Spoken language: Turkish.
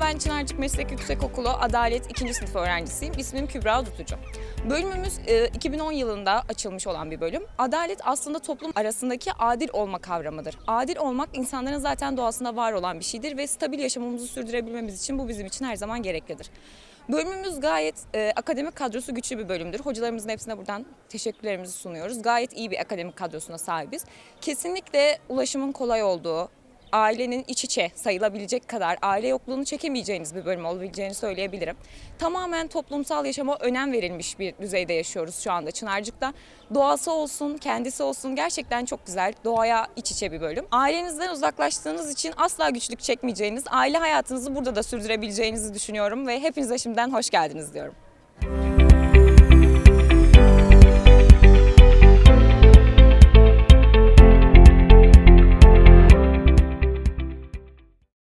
Çınarcık Meslek Yüksekokulu Adalet 2. sınıf öğrencisiyim. İsmim Kübra Dutucu. Bölümümüz e, 2010 yılında açılmış olan bir bölüm. Adalet aslında toplum arasındaki adil olma kavramıdır. Adil olmak insanların zaten doğasında var olan bir şeydir ve stabil yaşamımızı sürdürebilmemiz için bu bizim için her zaman gereklidir. Bölümümüz gayet e, akademik kadrosu güçlü bir bölümdür. Hocalarımızın hepsine buradan teşekkürlerimizi sunuyoruz. Gayet iyi bir akademik kadrosuna sahibiz. Kesinlikle ulaşımın kolay olduğu, ailenin iç içe sayılabilecek kadar aile yokluğunu çekemeyeceğiniz bir bölüm olabileceğini söyleyebilirim. Tamamen toplumsal yaşama önem verilmiş bir düzeyde yaşıyoruz şu anda Çınarcık'ta. Doğası olsun, kendisi olsun gerçekten çok güzel. Doğaya iç içe bir bölüm. Ailenizden uzaklaştığınız için asla güçlük çekmeyeceğiniz, aile hayatınızı burada da sürdürebileceğinizi düşünüyorum ve hepinize şimdiden hoş geldiniz diyorum.